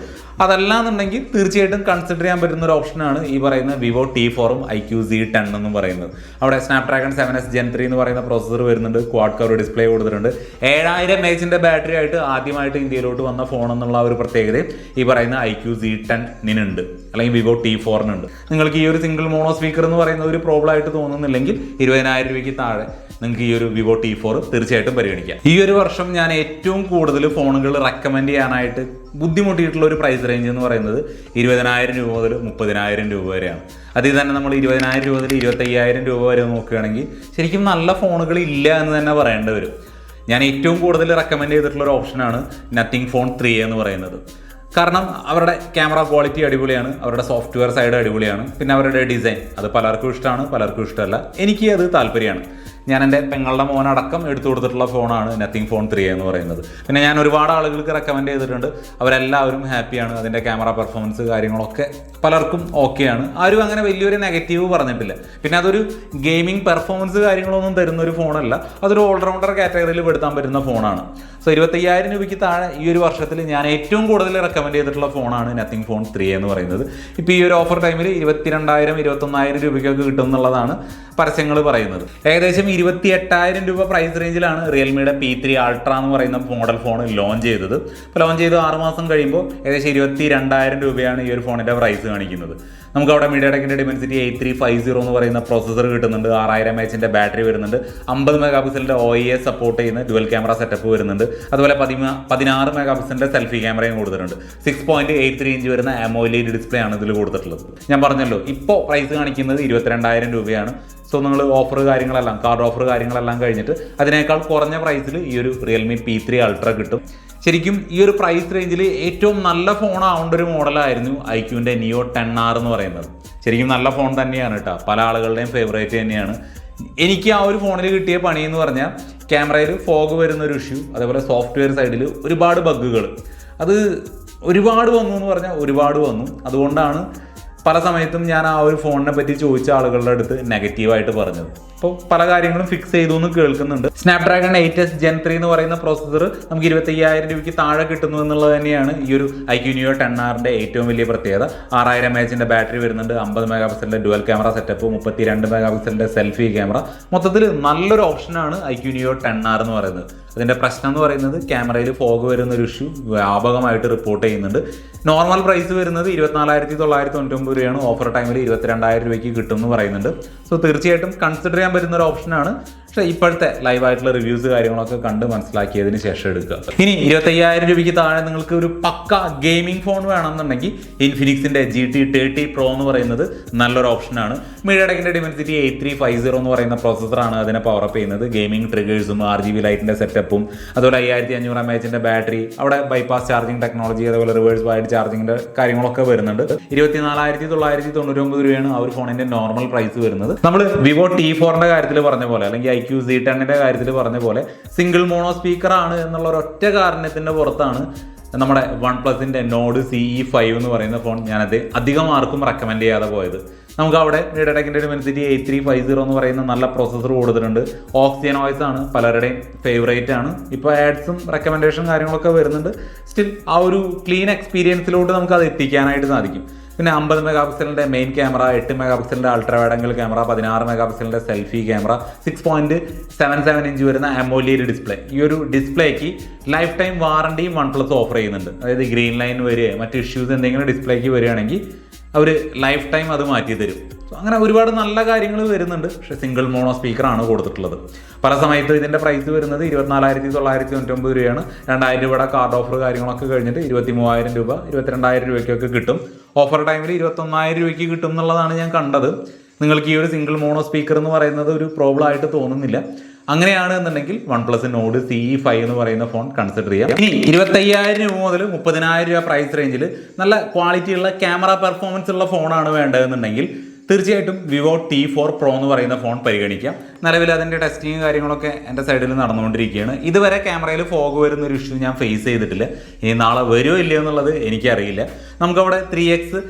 അതല്ലാന്നുണ്ടെങ്കിൽ തീർച്ചയായിട്ടും കൺസിഡർ ചെയ്യാൻ പറ്റുന്ന ഒരു ഓപ്ഷനാണ് ഈ പറയുന്ന വിവോ ടി ഫോറും ഐ ക്യു സി ടെൻ എന്നും പറയുന്നത്. അവിടെ Snapdragon seven S gen three എന്ന് പറയുന്ന പ്രോസസർ വരുന്നുണ്ട്. ക്വാഡ് കവർ ഡിസ്പ്ലേ കൊടുത്തിട്ടുണ്ട്. ഏഴായിരം എച്ചിന്റെ ബാറ്ററി ആയിട്ട് ആദ്യമായിട്ട് ഇന്ത്യയിലോട്ട് വന്ന ഫോൺ എന്നുള്ള ഒരു പ്രത്യേകതയും ഈ പറയുന്ന ഐ ക്യു സി ടെന്നിനുണ്ട് അല്ലെങ്കിൽ വിവോ ടി ഫോറിനുണ്ട് നിങ്ങൾക്ക് ഈ ഒരു സിംഗിൾ മോണോ സ്പീക്കർ എന്ന് പറയുന്ന ഒരു പ്രോബ്ലം ആയിട്ട് തോന്നുന്നില്ലെങ്കിൽ ഇരുപതിനായിരം രൂപയ്ക്ക് താഴെ നിങ്ങൾക്ക് ഈ ഒരു വിവോ ടി ഫോർ തീർച്ചയായിട്ടും പരിഗണിക്കാം. ഈ ഒരു വർഷം ഞാൻ ഏറ്റവും കൂടുതൽ ഫോണുകൾ റെക്കമെൻഡ് ചെയ്യാനായിട്ട് ബുദ്ധിമുട്ടിയിട്ടുള്ള ഒരു പ്രൈസ് റേഞ്ച് എന്ന് പറയുന്നത് ഇരുപതിനായിരം രൂപ മുതൽ മുപ്പതിനായിരം രൂപ വരെയാണ്. അതിൽ തന്നെ നമ്മൾ ഇരുപതിനായിരം രൂപ മുതൽ ഇരുപത്തയ്യായിരം രൂപ വരെ നോക്കുകയാണെങ്കിൽ ശരിക്കും നല്ല ഫോണുകൾ ഇല്ല എന്ന് തന്നെ പറയേണ്ടി വരും. ഞാൻ ഏറ്റവും കൂടുതൽ റെക്കമെൻഡ് ചെയ്തിട്ടുള്ള ഒരു ഓപ്ഷനാണ് നത്തിങ് ഫോൺ ത്രീ എന്ന് പറയുന്നത്. കാരണം അവരുടെ ക്യാമറ ക്വാളിറ്റി അടിപൊളിയാണ് അവരുടെ സോഫ്റ്റ്വെയർ സൈഡ് അടിപൊളിയാണ് പിന്നെ അവരുടെ ഡിസൈൻ അത് പലർക്കും ഇഷ്ടമാണ് പലർക്കും ഇഷ്ടമല്ല. എനിക്ക് അത് താല്പര്യമാണ്. ഞാൻ എന്റെ പെങ്ങളുടെ മോനടക്കം എടുത്തു കൊടുത്തിട്ടുള്ള ഫോണാണ് നത്തിങ് ഫോൺ ത്രീ എന്ന് പറയുന്നത്. പിന്നെ ഞാൻ ഒരുപാട് ആളുകൾക്ക് റെക്കമെൻഡ് ചെയ്തിട്ടുണ്ട്. അവരെല്ലാവരും ഹാപ്പിയാണ് അതിന്റെ ക്യാമറ പെർഫോമൻസ് കാര്യങ്ങളൊക്കെ പലർക്കും ഓക്കെയാണ് ആരും അങ്ങനെ വലിയൊരു നെഗറ്റീവ് പറഞ്ഞിട്ടില്ല. പിന്നെ അതൊരു ഗെയിമിംഗ് പെർഫോമൻസ് കാര്യങ്ങളൊന്നും തരുന്ന ഒരു ഫോണല്ല. അതൊരു ഓൾറൗണ്ടർ കാറ്റഗറിയിൽ പെടുത്താൻ പറ്റുന്ന ഫോണാണ്. സോ ഇരുപത്തയ്യായിരം രൂപയ്ക്ക് താഴെ ഈ ഒരു വർഷത്തിൽ ഞാൻ ഏറ്റവും കൂടുതൽ റെക്കമെൻഡ് ചെയ്തിട്ടുള്ള ഫോണാണ് നത്തിങ് ഫോൺ ത്രീ എന്ന് പറയുന്നത്. ഇപ്പോൾ ഈ ഒരു ഓഫർ ടൈമിൽ ഇരുപത്തിരണ്ടായിരം ഇരുപത്തൊന്നായിരം രൂപയ്ക്കൊക്കെ കിട്ടും എന്നുള്ളതാണ് പരസ്യങ്ങൾ പറയുന്നത്. ഏകദേശം ഇരുപത്തി എട്ടായിരം രൂപ പ്രൈസ് റേഞ്ചിലാണ് റിയൽമിയുടെ പി ത്രീ അൾട്ര എന്ന് പറയുന്ന മോഡൽ ഫോൺ ലോഞ്ച് ചെയ്തത്. അപ്പോൾ ലോഞ്ച് ചെയ്ത് ആറുമാസം കഴിയുമ്പോൾ ഏകദേശം ഇരുപത്തി രണ്ടായിരം രൂപയാണ് ഈ ഒരു ഫോണിന്റെ പ്രൈസ് കാണിക്കുന്നത്. നമുക്ക് അവിടെ media ടെക്കിന്റെ Dimensity eight three five zero എന്ന് പറയുന്ന പ്രോസസ്സർ കിട്ടുന്നുണ്ട് ആറായിരം എച്ചിന്റെ ബാറ്ററി വരുന്നുണ്ട് അമ്പത് മെഗാ പിക്സലിന്റെ ഒ എ സപ്പോർട്ട് ചെയ്യുന്ന ഡുവൽ ക്യാമറ സെറ്റപ്പ് വരുന്നുണ്ട് അതുപോലെ പതിമ പതിനാറ് മെഗാ പിക്സലിന്റെ സെൽഫി ക്യാമറയും കൊടുത്തിട്ടുണ്ട്. Six point eight three inch വരുന്ന അമോയിലേഡ് ഡിസ്പ്ലേ ആണ് ഇതിൽ കൊടുത്തിട്ടുള്ളത്. ഞാൻ പറഞ്ഞല്ലോ ഇപ്പോൾ പ്രൈസ് കാണിക്കുന്നത് ഇരുപത്തിരണ്ടായിരം രൂപയാണ്. സോ നിങ്ങൾ ഓഫർ കാര്യങ്ങളെല്ലാം കാർഡ് ഓഫർ കാര്യങ്ങളെല്ലാം കഴിഞ്ഞിട്ട് അതിനേക്കാൾ കുറഞ്ഞ പ്രൈസിൽ ഈ ഒരു റിയൽമി പി ത്രീ അൾട്ര കിട്ടും. ശരിക്കും ഈ ഒരു പ്രൈസ് റേഞ്ചിൽ ഏറ്റവും നല്ല ഫോൺ ആവേണ്ട ഒരു മോഡലായിരുന്നു ഐക്യുവിന്റെ നിയോ ടെൻ ആർ എന്ന് പറയുന്നത്. ശരിക്കും നല്ല ഫോൺ തന്നെയാണ് കേട്ടോ പല ആളുകളുടെയും ഫേവറേറ്റ് തന്നെയാണ്. എനിക്ക് ആ ഒരു ഫോണിൽ കിട്ടിയ പണി എന്ന് പറഞ്ഞാൽ ക്യാമറയിൽ ഫോഗ് വരുന്ന ഒരു ഇഷ്യൂ അതേപോലെ സോഫ്റ്റ്വെയർ സൈഡിൽ ഒരുപാട് ബഗ്ഗുകൾ അത് ഒരുപാട് വന്നു എന്ന് പറഞ്ഞാൽ ഒരുപാട് വന്നു. അതുകൊണ്ടാണ് പല സമയത്തും ഞാൻ ആ ഒരു ഫോണിനെ പറ്റി ചോദിച്ച ആളുകളുടെ അടുത്ത് നെഗറ്റീവായിട്ട് പറഞ്ഞത്. അപ്പോൾ പല കാര്യങ്ങളും ഫിക്സ് ചെയ്തു എന്ന് കേൾക്കുന്നുണ്ട്. Snapdragon eight S gen three എന്ന് പറയുന്ന പ്രോസസ്സർ നമുക്ക് ഇരുപത്തി അയ്യായിരം രൂപയ്ക്ക് താഴെ കിട്ടുന്നു എന്നുള്ളത് തന്നെയാണ് ഈ ഒരു ഐക്യൂനിയോ ടെൻ ആറിന്റെ ഏറ്റവും വലിയ പ്രത്യേകത. ആറായിരം എച്ചിന്റെ ബാറ്ററി വരുന്നുണ്ട് അമ്പത് മെഗാ പിക്സലിന്റെ ഡുവൽ ക്യാമറ സെറ്റപ്പ് മുപ്പത്തി രണ്ട് മെഗാ പിക്സലിന്റെ സെൽഫി ക്യാമറ മൊത്തത്തിൽ നല്ലൊരു ഓപ്ഷനാണ് ഐക്യൂനിയോ ടെൻ ആർ എന്ന് പറയുന്നത്. അതിന്റെ പ്രശ്നം എന്ന് പറയുന്നത് ക്യാമറയിൽ ഫോഗ് വരുന്ന ഒരു ഇഷ്യൂ വ്യാപകമായിട്ട് റിപ്പോർട്ട് ചെയ്യുന്നുണ്ട്. നോർമൽ പ്രൈസ് വരുന്നത് ഇരുപത്തിനാലായിരത്തി തൊള്ളായിരത്തി തൊണ്ണൂറ്റൊമ്പത് രൂപയാണ് ഓഫർ ടൈമിൽ ഇരുപത്തിരണ്ടായിരം രൂപയ്ക്ക് കിട്ടും എന്ന് പറയുന്നുണ്ട്. സോ തീർച്ചയായിട്ടും കൺസിഡർ ചെയ്യാൻ പറ്റുന്ന ഒരു ഓപ്ഷനാണ് പക്ഷേ ഇപ്പോഴത്തെ ലൈവായിട്ടുള്ള റിവ്യൂസ് കാര്യങ്ങളൊക്കെ കണ്ട് മനസ്സിലാക്കിയതിന് ശേഷം എടുക്കുക. ഇനി ഇരുപത്തയ്യായിരം രൂപയ്ക്ക് താഴെ നിങ്ങൾക്ക് ഒരു പക്ക ഗെയിമിംഗ് ഫോൺ വേണമെന്നുണ്ടെങ്കിൽ ഇൻഫിനിക്സിന്റെ ജി ടി തേർട്ടി പ്രോ എന്ന് പറയുന്നത് നല്ലൊരു ഓപ്ഷനാണ് മീഡിയടെക്കിന്റെ Dimensity eight three five zero എന്ന് പറയുന്ന പ്രോസസ്സറാണ് അതിനെ പവർ അപ്പ് ചെയ്യുന്നത്. ഗെയിമിംഗ് ട്രിഗേഴ്സും ആർ ജി ബി ലൈറ്റിന്റെ സെറ്റപ്പും അതുപോലെ അയ്യായിരത്തി അഞ്ഞൂറ് എം എച്ചിന്റെ ബാറ്ററി അവിടെ ബൈപ്പാസ് ചാർജിങ് ടെക്നോളജി അതുപോലെ റിവേഴ്സ് വൈഡ് ചാർജിങ്ങിന്റെ കാര്യങ്ങളൊക്കെ വരുന്നുണ്ട്. ഇരുപത്തിനാലായിരത്തി തൊള്ളായിരത്തി തൊണ്ണൂറ്റി ഒമ്പത് രൂപയാണ് ആ ഒരു ഫോണിന്റെ നോർമൽ പ്രൈസ് വരുന്നത്. നമ്മൾ വിവോ ടി ഫോറിന്റെ കാര്യത്തിൽ പറഞ്ഞ പോലെ അല്ലെങ്കിൽ ക്യു സി ടെണ്ണിന്റെ കാര്യത്തിൽ പറഞ്ഞ പോലെ സിംഗിൾ മോണോ സ്പീക്കറാണ് എന്നുള്ള ഒറ്റ കാരണത്തിന്റെ പുറത്താണ് നമ്മുടെ വൺ പ്ലസിന്റെ നോഡ് സി ഇ ഫൈവ് എന്ന് പറയുന്ന ഫോൺ ഞാനത് അധികം ആർക്കും റെക്കമെൻഡ് ചെയ്യാതെ പോയത്. നമുക്ക് അവിടെ മീഡിയടെക്കിന്റെ Dimensity eight three five zero എന്ന് പറയുന്ന നല്ല പ്രോസസ്സർ കൊടുത്തിട്ടുണ്ട്. ഓക്സിജൻ വോയിസ് ആണ് പലരുടെയും ഫേവറേറ്റ് ആണ്. ഇപ്പോൾ ആഡ്സും റെക്കമെൻഡേഷൻ കാര്യങ്ങളൊക്കെ വരുന്നുണ്ട്. സ്റ്റിൽ ആ ഒരു ക്ലീൻ എക്സ്പീരിയൻസിലോട്ട് നമുക്ക് അത് എത്തിക്കാനായിട്ട് സാധിക്കും. പിന്നെ അമ്പത് മെഗാ പിക്സലിന്റെ മെയിൻ ക്യാമറ എട്ട് മെഗാ പിക്സലിന്റെ അൾട്രാ വൈഡ് ആംഗിൾ ക്യാമറ പതിനാറ് mega പിക്സലിന്റെ selfie camera six point seven seven inch വരുന്ന അമോലിയുടെ ഡിസ്പ്ലേ ഈ ഒരു ഡിസ്പ്ലേക്ക് ലൈഫ് ടൈം വാറണ്ടിയും വൺ പ്ലസ് ഓഫർ ചെയ്യുന്നുണ്ട്. അതായത് ഗ്രീൻ ലൈൻ വരിക മറ്റ് ഇഷ്യൂസ് എന്തെങ്കിലും ഡിസ്പ്ലേക്ക് വരികയാണെങ്കിൽ അവർ ലൈഫ് ടൈം അത് മാറ്റി തരും. അങ്ങനെ ഒരുപാട് നല്ല കാര്യങ്ങൾ വരുന്നുണ്ട്. പക്ഷെ സിംഗിൾ മോണോ സ്പീക്കറാണ് കൊടുത്തിട്ടുള്ളത്. പല സമയത്തും ഇതിന്റെ പ്രൈസ് വരുന്നത് ഇരുപത്തിനാലായിരത്തി തൊള്ളായിരത്തി തൊണ്ണൂറ്റൊമ്പത് രൂപയാണ്. രണ്ടായിരം രൂപയുടെ കാർഡ് ഓഫർ കാര്യങ്ങളൊക്കെ കഴിഞ്ഞിട്ട് ഇരുപത്തി മൂവായിരം രൂപ ഇരുപത്തിരണ്ടായിരം രൂപയ്ക്കൊക്കെ കിട്ടും. ഓഫർ ടൈമിൽ ഇരുപത്തൊന്നായിരം രൂപയ്ക്ക് കിട്ടും എന്നുള്ളതാണ് ഞാൻ കണ്ടത്. നിങ്ങൾക്ക് ഈ ഒരു സിംഗിൾ മോണോ സ്പീക്കർ എന്ന് പറയുന്നത് ഒരു പ്രോബ്ലം ആയിട്ട് തോന്നുന്നില്ല. അങ്ങനെയാണ് എന്നുണ്ടെങ്കിൽ OnePlus Nord C five എന്ന് പറയുന്ന ഫോൺ കൺസിഡർ ചെയ്യാം. ഇനി ഇരുപത്തയ്യായിരം രൂപ മുതൽ മുപ്പതിനായിരം രൂപ പ്രൈസ് റേഞ്ചിൽ നല്ല ക്വാളിറ്റിയുള്ള ക്യാമറ പെർഫോമൻസ് ഉള്ള ഫോണാണ് വേണ്ടതെന്നുണ്ടെങ്കിൽ തീർച്ചയായിട്ടും വിവോ ടി ഫോർ പ്രോ എന്ന് പറയുന്ന ഫോൺ പരിഗണിക്കാം. നിലവിൽ അതിന്റെ ടെസ്റ്റിങ് കാര്യങ്ങളൊക്കെ എന്റെ സൈഡിൽ നടന്നുകൊണ്ടിരിക്കുകയാണ്. ഇതുവരെ ക്യാമറയിൽ ഫോഗ് വരുന്ന ഒരു ഇഷ്യൂ ഞാൻ ഫേസ് ചെയ്തിട്ടില്ല. ഇനി നാളെ വരുമോ ഇല്ലയോ എന്നുള്ളത് എനിക്കറിയില്ല. നമുക്കവിടെ three X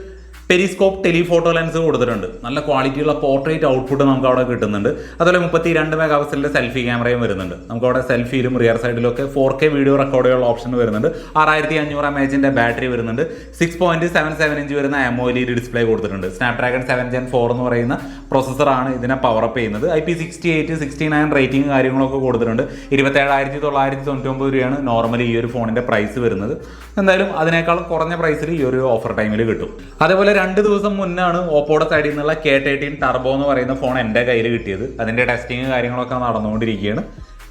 periscope telephoto lens കൊടുത്തിട്ടുണ്ട്. നല്ല ക്വാളിറ്റിയുള്ള പോർട്രേറ്റ് ഔട്ട്പുട്ട് നമുക്ക് അവിടെ കിട്ടുന്നുണ്ട്. അതുപോലെ മുപ്പത്തി രണ്ട് മെഗാ പിക്സലിന്റെ സെൽഫി ക്യാമറയും വരുന്നുണ്ട്. നമുക്ക് അവിടെ സെൽഫിയിലും റിയർ സൈഡിലും ഒക്കെ ഫോർ കെ വീഡിയോ റെക്കോർഡ് ചെയ്യാനുള്ള ഓപ്ഷൻ വരുന്നുണ്ട്. ആറായിരത്തി അഞ്ഞൂറ് എം എച്ചിന്റെ ബാറ്ററി വരുന്നുണ്ട്. Six point seven seven inch വരുന്ന എമോലി ഡിസ്പ്ലേ കൊടുത്തിട്ടുണ്ട്. സ്നാപ്ഡ്രാഗൺ സെവൻ ജെൻ ഫോർ എന്ന് പറയുന്ന പ്രോസസ്സറാണ് ഇതിനെ പവർ അപ്പ് ചെയ്യുന്നത്. I P sixty eight sixty nine rating കാര്യങ്ങളൊക്കെ കൊടുത്തിട്ടുണ്ട്. ഇരുപത്തേഴായിരത്തി തൊള്ളായിരത്തി തൊണ്ണൂറ്റി ഒമ്പത് രൂപയാണ് നോർമലി ഈ ഒരു ഫോണിന്റെ പ്രൈസ് വരുന്നത്. എന്തായാലും അതിനേക്കാൾ കുറഞ്ഞ പ്രൈസിൽ ഈ ഒരു ഓഫർ ടൈമിൽ കിട്ടും. അതേപോലെ രണ്ട് ദിവസം മുന്നാണ് ഓപ്പോയുടെ സൈഡിൽ നിന്നുള്ള കെ തേർട്ടീൻ ടർബോ എന്ന് പറയുന്ന ഫോൺ എന്റെ കയ്യിൽ കിട്ടിയത്. അതിന്റെ ടെസ്റ്റിങ് കാര്യങ്ങളൊക്കെ നടന്നുകൊണ്ടിരിക്കുകയാണ്.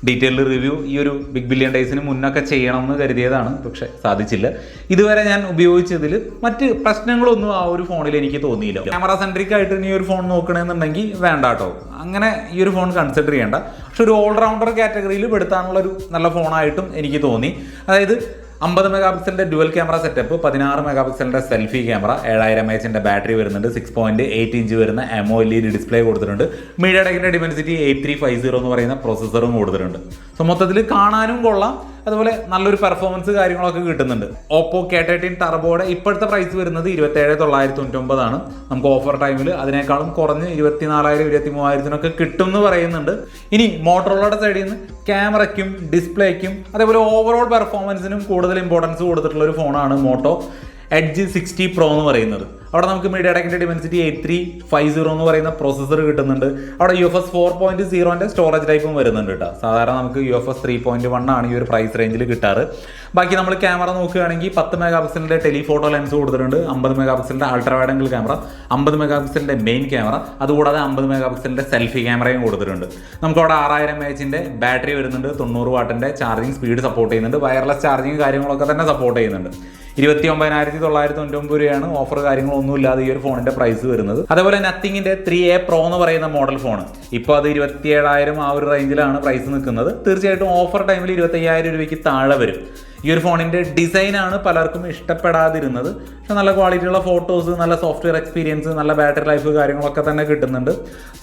ഡീറ്റെയിൽഡ് റിവ്യൂ ഈ ഒരു ബിഗ് ബില്യൺ ഡേയ്സിന് മുന്നൊക്കെ ചെയ്യണം എന്ന് കരുതിയതാണ്. പക്ഷേ സാധിച്ചില്ല. ഇതുവരെ ഞാൻ ഉപയോഗിച്ചതിൽ മറ്റ് പ്രശ്നങ്ങളൊന്നും ആ ഒരു ഫോണിൽ എനിക്ക് തോന്നിയില്ല. ക്യാമറ സെൻട്രിക് ആയിട്ട് ഇനി ഒരു ഫോൺ നോക്കണമെന്നുണ്ടെങ്കിൽ വേണ്ട കേട്ടോ. അങ്ങനെ ഈ ഒരു ഫോൺ കൺസിഡർ ചെയ്യേണ്ട. പക്ഷെ ഒരു ഓൾറൗണ്ടർ കാറ്റഗറിയിൽ പെടുത്താനുള്ള ഒരു നല്ല ഫോണായിട്ടും എനിക്ക് തോന്നി. അതായത് അമ്പത് മെഗാ പിക്സലിന്റെ ഡുവൽ ക്യാമറ സെറ്റപ്പ് പതിനാറ് മെഗാ പിക്സലിന്റെ സെൽഫി ക്യാമറ ഏഴായിരം എച്ചിന്റെ ബാറ്ററി വരുന്നുണ്ട് സിക്സ് പോയിന്റ് എയ്റ്റ് ഇഞ്ച് വരുന്ന എമോ എൽ ഡിസ്പ്ലേ കൊടുത്തിട്ടുണ്ട്. Media ടെക്കിന്റെ Dimensity eight three five zero എന്ന് പറയുന്ന പ്രോസസറും കൊടുത്തിട്ടുണ്ട്. സോ മൊത്തത്തിൽ കാണാനും കൊള്ളാം. അതുപോലെ നല്ലൊരു പെർഫോമൻസ് കാര്യങ്ങളൊക്കെ കിട്ടുന്നുണ്ട്. ഓപ്പോ കെ തേർട്ടീൻ ടർബോയുടെ ഇപ്പോഴത്തെ പ്രൈസ് വരുന്നത് ഇരുപത്തേഴ് തൊള്ളായിരത്തി തൊണ്ണൂറ്റൊമ്പതാണ് നമുക്ക് ഓഫർ ടൈമിൽ അതിനേക്കാളും കുറഞ്ഞ് ഇരുപത്തിനാലായിരം ഇരുപത്തി മൂവായിരത്തിനൊക്കെ കിട്ടും എന്ന് പറയുന്നുണ്ട്. ഇനി മോട്ടറോളയുടെ സൈഡിൽ നിന്ന് ക്യാമറയ്ക്കും ഡിസ്പ്ലേക്കും അതേപോലെ ഓവറോൾ പെർഫോമൻസിനും കൂടുതൽ ഇമ്പോർട്ടൻസ് കൊടുത്തിട്ടുള്ള ഒരു ഫോണാണ് മോട്ടോ എഡ്ജ് സിക്സ്റ്റി പ്രോ എന്ന് പറയുന്നത്. അവിടെ നമുക്ക് media ടെക്കിന്റെ Dimensity eight three five zero എന്ന് പറയുന്ന പ്രോസസ്സർ കിട്ടുന്നുണ്ട്. അവിടെ U F S four point സീറോന്റെ storage ടൈപ്പും വരുന്നുണ്ട് കേട്ടോ സാധാരണ നമുക്ക് U F S three point one ആണ് ഈ ഒരു പ്രൈസ് റേഞ്ചിൽ കിട്ടാറ്. ബാക്കി നമ്മൾ ക്യാമറ നോക്കുകയാണെങ്കിൽ പത്ത് മെഗാ പിക്സലിന്റെ ടെലിഫോട്ടോ ലെൻസ് കൊടുത്തിട്ടുണ്ട് അമ്പത് മെഗാ പിക്സലിന്റെ അൾട്രാ വൈഡ് ആംഗിൾ ക്യാമറ അമ്പത് മെഗാ പിക്സലിന്റെ മെയിൻ ക്യാമറ അതുകൂടാതെ അമ്പത് മെഗാ പിക്സലിന്റെ സെൽഫി ക്യാമറയും കൊടുത്തിട്ടുണ്ട്. നമുക്ക് അവിടെ ആറായിരം എച്ചിന്റെ ബാറ്ററി വരുന്നുണ്ട് തൊണ്ണൂറ് വാട്ടിന്റെ ചാർജിങ് സ്പീഡ് സപ്പോർട്ട് ചെയ്യുന്നുണ്ട് വയർലെസ് ചാർജിങ് കാര്യങ്ങളൊക്കെ തന്നെ സപ്പോർട്ട് ചെയ്യുന്നുണ്ട്. ഇരുപത്തി ഒമ്പതിനായിരത്തി തൊള്ളായിരത്തി തൊണ്ണൂറ്റി രൂപയാണ് ഓഫർ കാര്യങ്ങളൊന്നുമില്ലാതെ ഈ ഒരു ഫോണിന്റെ പ്രൈസ് വരുന്നത്. അതേപോലെ നത്തിങ്ങിന്റെ ത്രീ എ പ്രോ എന്ന് പറയുന്ന മോഡൽ ഫോൺ ഇപ്പോൾ അത് ഇരുപത്തി ഏഴായിരം ആ ഒരു റേഞ്ചിലാണ് പ്രൈസ് നിൽക്കുന്നത്. തീർച്ചയായിട്ടും ഓഫർ ടൈമിൽ ഇരുപത്തി അയ്യായിരം രൂപയ്ക്ക് താഴെ വരും. ഈ ഒരു ഫോണിന്റെ ഡിസൈനാണ് പലർക്കും ഇഷ്ടപ്പെടാതിരുന്നത്. പക്ഷെ നല്ല ക്വാളിറ്റിയുള്ള ഫോട്ടോസ് നല്ല സോഫ്റ്റ്വെയർ എക്സ്പീരിയൻസ് നല്ല ബാറ്ററി ലൈഫ് കാര്യങ്ങളൊക്കെ തന്നെ കിട്ടുന്നുണ്ട്.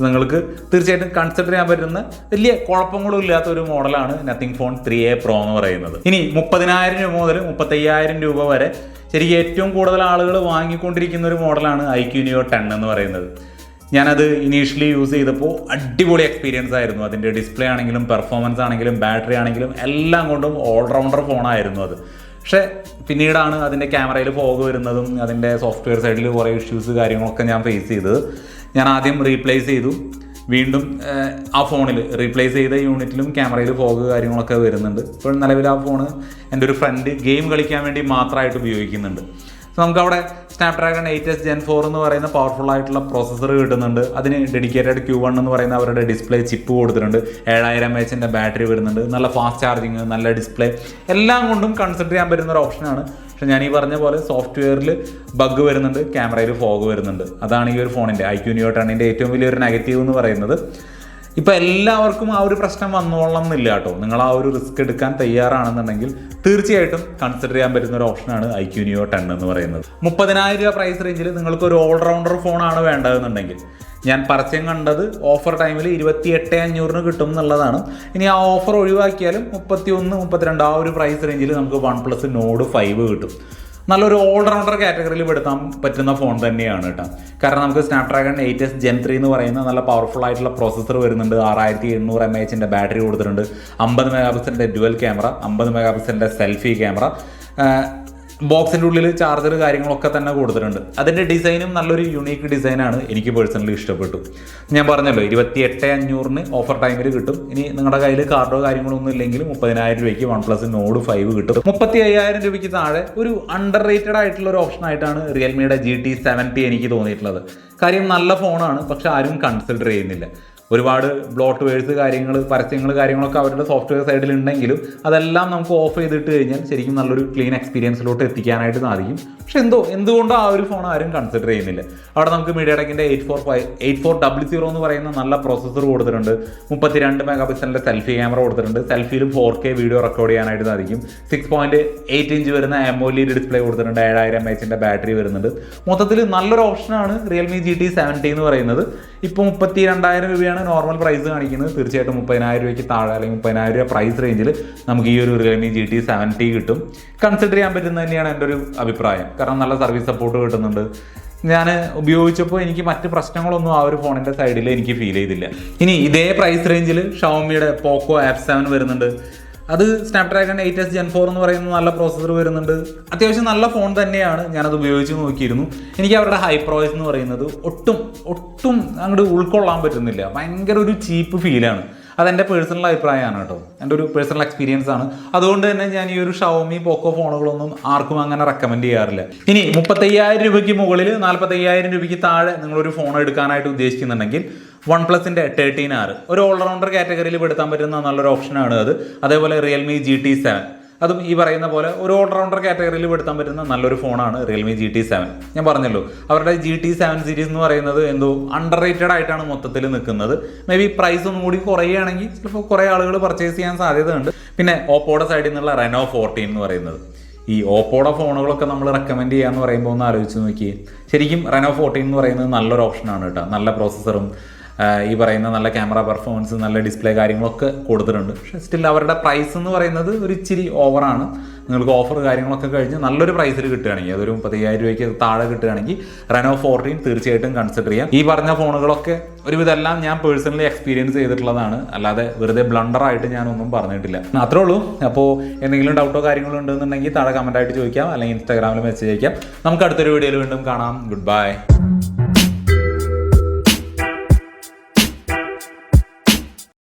നിങ്ങൾക്ക് തീർച്ചയായിട്ടും കൺസിഡർ ചെയ്യാൻ പറ്റുന്ന വലിയ കുഴപ്പങ്ങളും ഇല്ലാത്ത ഒരു മോഡലാണ് Nothing phone three A pro എന്ന് പറയുന്നത്. ഇനി മുപ്പതിനായിരം രൂപ മുതൽ മുപ്പത്തയ്യായിരം രൂപ വരെ ശരിക്കും ഏറ്റവും കൂടുതൽ ആളുകൾ വാങ്ങിക്കൊണ്ടിരിക്കുന്ന ഒരു മോഡലാണ് ഐക്യൂനിയോ ടെൻ എന്ന് പറയുന്നത്. ഞാനത് ഇനീഷ്യലി യൂസ് ചെയ്തപ്പോൾ അടിപൊളി എക്സ്പീരിയൻസ് ആയിരുന്നു. അതിന്റെ ഡിസ്പ്ലേ ആണെങ്കിലും പെർഫോമൻസ് ആണെങ്കിലും ബാറ്ററി ആണെങ്കിലും എല്ലാം കൊണ്ടും ഓൾറൗണ്ടർ ഫോണായിരുന്നു അത്. പക്ഷേ പിന്നീടാണ് അതിന്റെ ക്യാമറയിൽ ഫോഗ് വരുന്നതും അതിന്റെ സോഫ്റ്റ്വെയർ സൈഡിൽ കുറേ ഇഷ്യൂസ് കാര്യങ്ങളൊക്കെ ഞാൻ ഫേസ് ചെയ്തത്. ഞാൻ ആദ്യം റീപ്ലേസ് ചെയ്തു. വീണ്ടും ആ ഫോണിൽ റീപ്ലേസ് ചെയ്ത യൂണിറ്റിലും ക്യാമറയിൽ ഫോഗ് കാര്യങ്ങളൊക്കെ വരുന്നുണ്ട്. ഇപ്പോൾ നിലവിൽ ആ ഫോണ് എന്റെ ഒരു ഫ്രണ്ട് ഗെയിം കളിക്കാൻ വേണ്ടി മാത്രമായിട്ട് ഉപയോഗിക്കുന്നുണ്ട്. സോ നമുക്ക് അവിടെ Snapdragon eight S gen four എന്ന് പറയുന്ന പവർഫുൾ ആയിട്ടുള്ള പ്രോസസ്സർ കിട്ടുന്നുണ്ട്. അതിന് ഡെഡിക്കേറ്റഡ് ക്യൂ വൺ എന്ന് പറയുന്ന അവരുടെ ഡിസ്പ്ലേ ചിപ്പ് കൊടുത്തിട്ടുണ്ട്. ഏഴായിരം എച്ചിന്റെ ബാറ്ററി വരുന്നുണ്ട്. നല്ല ഫാസ്റ്റ് ചാർജിങ് നല്ല ഡിസ്പ്ലേ എല്ലാം കൊണ്ടും കൺസിഡർ ചെയ്യാൻ പറ്റുന്ന ഒരു ഓപ്ഷനാണ് പക്ഷെ ഞാൻ ഈ പറഞ്ഞ പോലെ സോഫ്റ്റ്വെയറിൽ ബഗ് വരുന്നുണ്ട് ക്യാമറയിൽ ഫോഗ് വരുന്നുണ്ട്. അതാണ് ഈ ഒരു ഫോണിന്റെ ഐ ക്യൂ ന്യൂ ടണ്ണിന്റെ ഏറ്റവും വലിയൊരു നെഗറ്റീവ് എന്ന് പറയുന്നത്. ഇപ്പൊ എല്ലാവർക്കും ആ ഒരു പ്രശ്നം വന്നോളണം എന്നില്ല കേട്ടോ. നിങ്ങൾ ആ ഒരു റിസ്ക് എടുക്കാൻ തയ്യാറാണെന്നുണ്ടെങ്കിൽ തീർച്ചയായിട്ടും കൺസിഡർ ചെയ്യാൻ പറ്റുന്ന ഒരു ഓപ്ഷനാണ് ഐ ക്യൂ ടെൻ എന്ന് പറയുന്നത്. മുപ്പതിനായിരം രൂപ പ്രൈസ് റേഞ്ചിൽ നിങ്ങൾക്ക് ഒരു ഓൾറൗണ്ടർ ഫോണാണ് വേണ്ടതെന്നുണ്ടെങ്കിൽ. ഞാൻ പരസ്യം കണ്ടത് ഓഫർ ടൈമിൽ ഇരുപത്തി എട്ട് അഞ്ഞൂറിന് കിട്ടും എന്നുള്ളതാണ്. ഇനി ആ ഓഫർ ഒഴിവാക്കിയാലും മുപ്പത്തി ഒന്ന് മുപ്പത്തിരണ്ട് ആ ഒരു പ്രൈസ് റേഞ്ചിൽ നമുക്ക് വൺ പ്ലസ് നോഡ് ഫൈവ് കിട്ടും. നല്ലൊരു ഓൾറൗണ്ടർ കാറ്റഗറിയിൽ പെടുത്താൻ പറ്റുന്ന ഫോൺ തന്നെയാണ് കേട്ടോ. കാരണം നമുക്ക് Snapdragon eight S gen three എന്ന് പറയുന്ന നല്ല പവർഫുൾ ആയിട്ടുള്ള പ്രോസസ്സർ വരുന്നുണ്ട്. ആറായിരത്തി എണ്ണൂറ് എം എച്ചിന്റെ ബാറ്ററി കൊടുത്തിട്ടുണ്ട്. അമ്പത് മെഗാ പിക്സലിന്റെ ഡ്യുവൽ ക്യാമറ അമ്പത് മെഗാ പിക്സലിന്റെ സെൽഫി ക്യാമറ ബോക്സിന്റെ ഉള്ളിൽ ചാർജർ കാര്യങ്ങളൊക്കെ തന്നെ കൊടുത്തിട്ടുണ്ട്. അതിന്റെ ഡിസൈനും നല്ലൊരു യുണീക്ക് ഡിസൈനാണ് എനിക്ക് പേഴ്സണലി ഇഷ്ടപ്പെട്ടു. ഞാൻ പറഞ്ഞല്ലോ ഇരുപത്തി എട്ട് അഞ്ഞൂറിന് ഓഫർ ടൈമിൽ കിട്ടും. ഇനി നിങ്ങളുടെ കയ്യിൽ കാർഡോ കാര്യങ്ങളോ ഒന്നും ഇല്ലെങ്കിൽ മുപ്പതിനായിരം രൂപയ്ക്ക് വൺ പ്ലസ് നോഡ് ഫൈവ് കിട്ടും. മുപ്പത്തി അയ്യായിരം രൂപയ്ക്ക് താഴെ ഒരു അണ്ടർ റേറ്റഡ് ആയിട്ടുള്ള ഒരു ഓപ്ഷൻ ആയിട്ടാണ് റിയൽമിയുടെ ജി ടി സെവന്റി എനിക്ക് തോന്നിയിട്ടുള്ളത്. കാര്യം നല്ല ഫോണാണ് പക്ഷെ ആരും കൺസിഡർ ചെയ്യുന്നില്ല. ഒരുപാട് ബ്ലോട്ട് വേഴ്സ് കാര്യങ്ങൾ പരസ്യങ്ങൾ കാര്യങ്ങളൊക്കെ അവരുടെ സോഫ്റ്റ്വെയർ സൈഡിൽ ഉണ്ടെങ്കിലും അതെല്ലാം നമുക്ക് ഓഫ് ചെയ്തിട്ട് കഴിഞ്ഞാൽ ശരിക്കും നല്ലൊരു ക്ലീൻ എക്സ്പീരിയൻസിലോട്ട് എത്തിക്കാനായിട്ട് സാധിക്കും. പക്ഷെ എന്തോ എന്തുകൊണ്ടോ ആ ഒരു ഫോൺ ആരും കൺസിഡർ ചെയ്യുന്നില്ല. അവിടെ നമുക്ക് media ടെക്കിന്റെ eight four five eight four double zero എന്ന് പറയുന്ന നല്ല പ്രോസസ്സർ കൊടുത്തിട്ടുണ്ട്. മുപ്പത്തിരണ്ട് മെഗാ പിക്സലിന്റെ സെൽഫി ക്യാമറ കൊടുത്തിട്ടുണ്ട്. സെൽഫിയിലും ഫോർ കെ വീഡിയോ റെക്കോർഡ് ചെയ്യാനായിട്ട് സാധിക്കും. സിക്സ് പോയിന്റ് എയ്റ്റ് ഇഞ്ച് വരുന്ന എമോലി ഡിസ്പ്ലേ കൊടുത്തിട്ടുണ്ട്. ഏഴായിരം എം എച്ചിന്റെ ബാറ്ററി വരുന്നുണ്ട്. മൊത്തത്തിൽ നല്ലൊരു ഓപ്ഷനാണ് റിയൽമി ജി ടി സെവന്റി എന്ന് പറയുന്നത്. ഇപ്പോൾ മുപ്പത്തി രണ്ടായിരം രൂപയാണ് നോർമൽ പ്രൈസ് കാണിക്കുന്നത്. തീർച്ചയായിട്ടും മുപ്പതിനായിരം രൂപയ്ക്ക് താഴെ അല്ലെങ്കിൽ മുപ്പതിനായിരം രൂപ പ്രൈസ് റേഞ്ചിൽ നമുക്ക് ഈ ഒരു റിയൽമി ജി ടി സെവന്റി കിട്ടും. കൺസിഡർ ചെയ്യാൻ പറ്റുന്നത് തന്നെയാണ് എന്റെ ഒരു അഭിപ്രായം. കാരണം നല്ല സർവീസ് സപ്പോർട്ട് കിട്ടുന്നുണ്ട്. ഞാൻ ഉപയോഗിച്ചപ്പോൾ എനിക്ക് മറ്റ് പ്രശ്നങ്ങളൊന്നും ആ ഒരു ഫോണിന്റെ സൈഡിൽ എനിക്ക് ഫീൽ ചെയ്തില്ല. ഇനി ഇതേ പ്രൈസ് റേഞ്ചിൽ ഷവമിയുടെ പോക്കോ ആപ്പ് സെവൻ വരുന്നുണ്ട്. അത് Snapdragon eight S gen four എന്ന് പറയുന്ന നല്ല പ്രോസസ്സർ വരുന്നുണ്ട്. അത്യാവശ്യം നല്ല ഫോൺ തന്നെയാണ്. ഞാനത് ഉപയോഗിച്ച് നോക്കിയിരുന്നു. എനിക്ക് അവരുടെ ഹൈ പ്രോയ്സ് എന്ന് പറയുന്നത് ഒട്ടും ഒട്ടും അങ്ങോട്ട് ഉൾക്കൊള്ളാൻ പറ്റുന്നില്ല. ഭയങ്കര ഒരു ചീപ്പ് ഫീലാണ് അതെന്റെ പേഴ്സണൽ അഭിപ്രായമാണ് കേട്ടോ. എന്റെ ഒരു പേഴ്സണൽ എക്സ്പീരിയൻസ് ആണ്. അതുകൊണ്ട് തന്നെ ഞാൻ ഈ ഒരു ഷവമി പോക്കോ ഫോണുകളൊന്നും ആർക്കും അങ്ങനെ റെക്കമെൻഡ് ചെയ്യാറില്ല. ഇനി മുപ്പത്തയ്യായിരം രൂപയ്ക്ക് മുകളിൽ നാൽപ്പത്തയ്യായിരം രൂപയ്ക്ക് താഴെ നിങ്ങളൊരു ഫോൺ എടുക്കാനായിട്ട് ഉദ്ദേശിക്കുന്നുണ്ടെങ്കിൽ വൺ പ്ലസിന്റെ തേർട്ടീൻ ആർ ഒരു ഓൾറൗണ്ടർ കാറ്റഗറിയിൽ പെടുത്താൻ പറ്റുന്ന നല്ലൊരു ഓപ്ഷനാണ് അത്. അതേപോലെ റിയൽമി ജി ടി സെവൻ അതും ഈ പറയുന്ന പോലെ ഒരു ഓൾറൗണ്ടർ കാറ്റഗറിയിൽ പെടുത്താൻ പറ്റുന്ന നല്ലൊരു ഫോണാണ് റിയൽമി ജി ടി സെവൻ ഞാൻ പറഞ്ഞല്ലോ അവരുടെ ജി ടി സെവൻ സീരീസ് എന്ന് പറയുന്നത് എന്തോ അണ്ടർ റേറ്റഡ് ആയിട്ടാണ് മൊത്തത്തിൽ നിൽക്കുന്നത്. മേ ബി പ്രൈസ് ഒന്നും കൂടി കുറയുകയാണെങ്കിൽ ചിലപ്പോൾ കുറേ ആളുകൾ പർച്ചേസ് ചെയ്യാൻ സാധ്യതയുണ്ട്. പിന്നെ ഓപ്പോയുടെ സൈഡിൽ നിന്നുള്ള റെനോ ഫോർട്ടീൻ എന്ന് പറയുന്നത്. ഈ ഓപ്പോയുടെ ഫോണുകളൊക്കെ നമ്മൾ റെക്കമെൻഡ് ചെയ്യാന്ന് പറയുമ്പോൾ ഒന്ന് ആലോചിച്ച് നോക്കി ശരിക്കും റെനോ ഫോർട്ടീൻ എന്ന് പറയുന്നത് നല്ലൊരു ഓപ്ഷനാണ് കേട്ടോ. നല്ല പ്രോസസ്സറും ഈ പറയുന്ന നല്ല ക്യാമറ പെർഫോമൻസ് നല്ല ഡിസ്പ്ലേ കാര്യങ്ങളൊക്കെ കൊടുത്തിട്ടുണ്ട്. പക്ഷേ സ്റ്റിൽ അവരുടെ പ്രൈസ് എന്ന് പറയുന്നത് ഒരു ഇച്ചിരി ഓവറാണ് നിങ്ങൾക്ക് ഓഫർ കാര്യങ്ങളൊക്കെ കഴിഞ്ഞ് നല്ലൊരു പ്രൈസിൽ കിട്ടുകയാണെങ്കിൽ അതൊരു മുപ്പത്തയ്യായിരം രൂപയ്ക്ക് താഴെ കിട്ടുകയാണെങ്കിൽ റെനോ ഫോർട്ടീൻ തീർച്ചയായിട്ടും കൺസിഡർ ചെയ്യാം. ഈ പറഞ്ഞ ഫോണുകളൊക്കെ ഒരുവിധെല്ലാം ഞാൻ പേഴ്സണലി എക്സ്പീരിയൻസ് ചെയ്തിട്ടുള്ളതാണ്. അല്ലാതെ വെറുതെ ബ്ലണ്ടറായിട്ട് ഞാനൊന്നും പറഞ്ഞിട്ടില്ല. അത്രേ ഉള്ളൂ. അപ്പോൾ എന്തെങ്കിലും ഡൗട്ടോ കാര്യങ്ങളോ ഉണ്ടെന്നുണ്ടെങ്കിൽ താഴെ കമന്റായിട്ട് ചോദിക്കാം. അല്ലെങ്കിൽ ഇൻസ്റ്റാഗ്രാമിൽ മെസ്സേജ് അയക്കാം. നമുക്ക് അടുത്തൊരു വീഡിയോയിൽ വീണ്ടും കാണാം. Good bye